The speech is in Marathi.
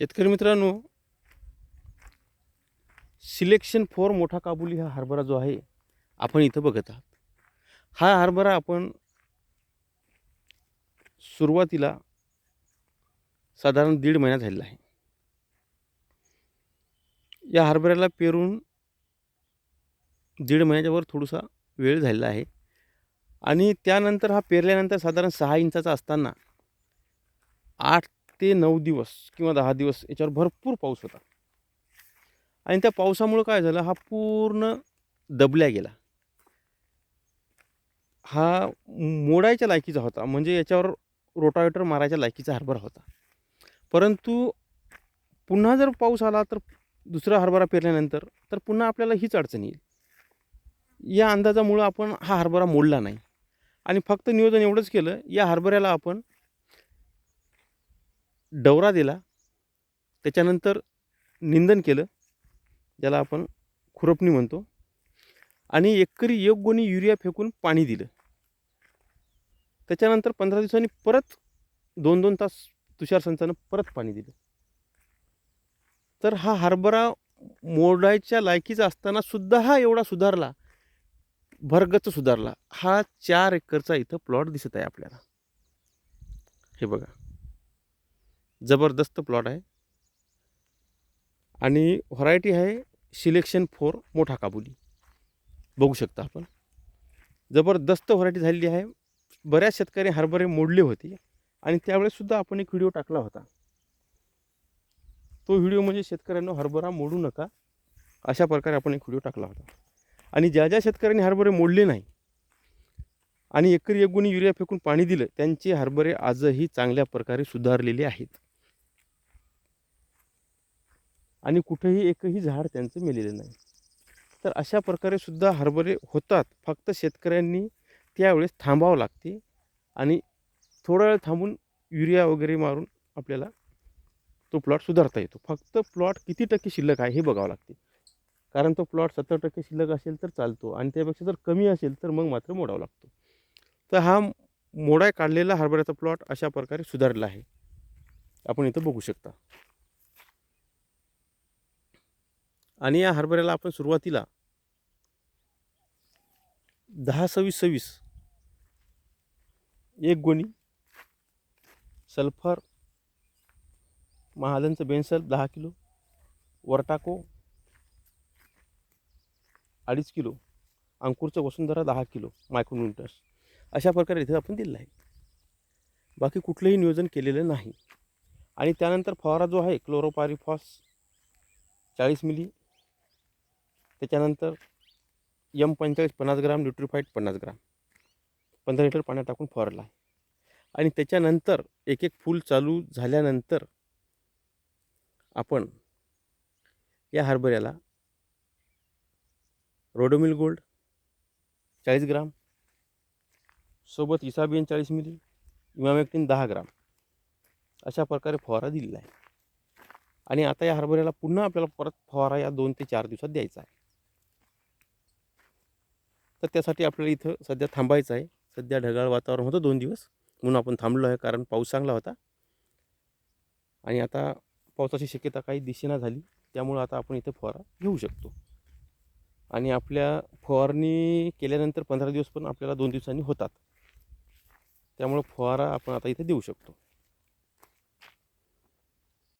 शेतकरी मित्रांनो सिलेक्शन फोर मोठा काबुली हा हरभरा जो आहे आपण इथं बघत आहात. हा हरभरा आपण सुरुवातीला साधारण दीड महिना झालेला आहे. या हरभऱ्याला पेरून दीड महिन्याच्यावर थोडासा वेळ झालेला आहे. आणि त्यानंतर हा पेरल्यानंतर साधारण सहा इंचाचा असताना आठ ते नऊ दिवस किंवा दहा दिवस याच्यावर भरपूर पाऊस होता. आणि त्या पावसामुळं काय झालं हा पूर्ण दबल्या गेला. हा मोडायच्या लायकीचा होता म्हणजे याच्यावर रोटावेटर मारायच्या लायकीचा हरभरा होता. परंतु पुन्हा जर पाऊस आला तर दुसरा हरभरा पेरल्यानंतर तर पुन्हा आपल्याला हीच अडचण येईल. या अंदाजामुळं आपण हा हरभरा मोडला नाही. आणि फक्त नियोजन एवढंच केलं या हरभऱ्याला आपण डवरा दिला. त्याच्यानंतर निंदन केलं. ज्याला आपण खुरपणी म्हणतो. आणि एकरी एक गोणी युरिया फेकून पाणी दिलं. त्याच्यानंतर पंधरा दिवसांनी परत दोन दोन तास तुषार संचानं परत पाणी दिलं. तर हा हरभरा मोडायच्या लायकीचा असताना सुद्धा हा एवढा सुधारला. भरगच सुधारला. हा चार एकरचा इथं प्लॉट दिसत आहे आपल्याला. हे बघा. जबरदस्त प्लॉट आहे. आणि व्हरायटी आहे सिलेक्शन फोर मोठा काबुली. बघू शकता आपण. जबरदस्त व्हरायटी झालेली आहे. बऱ्याच शेतकरी हरभरे मोडले होते आणि त्यावेळेससुद्धा आपण एक व्हिडिओ टाकला होता. तो व्हिडिओ म्हणजे शेतकऱ्यांना हरभरा मोडू नका. अशा प्रकारे आपण एक व्हिडिओ टाकला होता. आणि ज्या ज्या शेतकऱ्यांनी हरभरे मोडले नाही आणि एकरी एक गुणी युरिया फेकून पाणी दिलं त्यांचे हरभरे आजही चांगल्या प्रकारे सुधारलेले आहेत. आणि कुठेही एकही झाड त्यांचं मेलेलं नाही. तर अशा प्रकारे सुद्धा हरभरे होतात. फक्त शेतकऱ्यांनी त्यावेळेस थांबावं लागते आणि थोडा वेळ थांबून युरिया वगैरे मारून आपल्याला तो प्लॉट सुधारता येतो. फक्त प्लॉट किती टक्के शिल्लक आहे हे बघावं लागते. कारण तो प्लॉट सत्तर टक्के शिल्लक असेल तर चालतो आणि त्यापेक्षा जर कमी असेल तर मग मात्र मोडावा लागतो. तर हा मोडाय काढलेला हरभऱ्याचा प्लॉट अशा प्रकारे सुधारला आहे. आपण इथं बघू शकता. आणि या हरभऱ्याला आपण सुरुवातीला दहा सव्वीस सव्वीस एक गोणी सल्फर महाजनचं बेनसल दहा किलो वरटाको अडीच किलो अंकुरचं वसुंधरा दहा किलो मायक्रोन्युटर्स अशा प्रकारे इथे आपण दिलेलं आहे. बाकी कुठलंही नियोजन केलेलं नाही. आणि त्यानंतर फवारा जो आहे क्लोरोपारिफॉस चाळीस मिली त्याच्यानंतर यम पंचेचाळीस पन्नास ग्राम न्यूट्रीफाईड पन्नास ग्राम. पंधरा लिटर पाण्यात टाकून फवारला. आहे आणि त्याच्यानंतर एक एक फूल चालू झाल्यानंतर आपण या हरभऱ्याला रोडोमिल गोल्ड चाळीस ग्राम सोबत इसाबियन चाळीस मिली इमामेक्टिन दहा ग्राम अशा प्रकारे फवारा दिलेला आहे. आणि आता या हरभऱ्याला पुन्हा आपल्याला परत फवारा या दोन ते चार दिवसात द्यायचा आहे. तर त्यासाठी आपल्याला इथं सध्या थांबायचं आहे. सध्या ढगाळ वातावरण होतं दोन दिवस. म्हणून आपण थांबलो आहे कारण पाऊस चांगला होता. आणि आता पावसाची शक्यता काही दिशेना झाली. त्यामुळं आता आपण इथं फवारा घेऊ शकतो. आणि आपल्या फवारणी केल्यानंतर पंधरा दिवस पण आपल्याला दोन दिवसांनी होतात. त्यामुळं फवारा आपण आता इथे देऊ शकतो.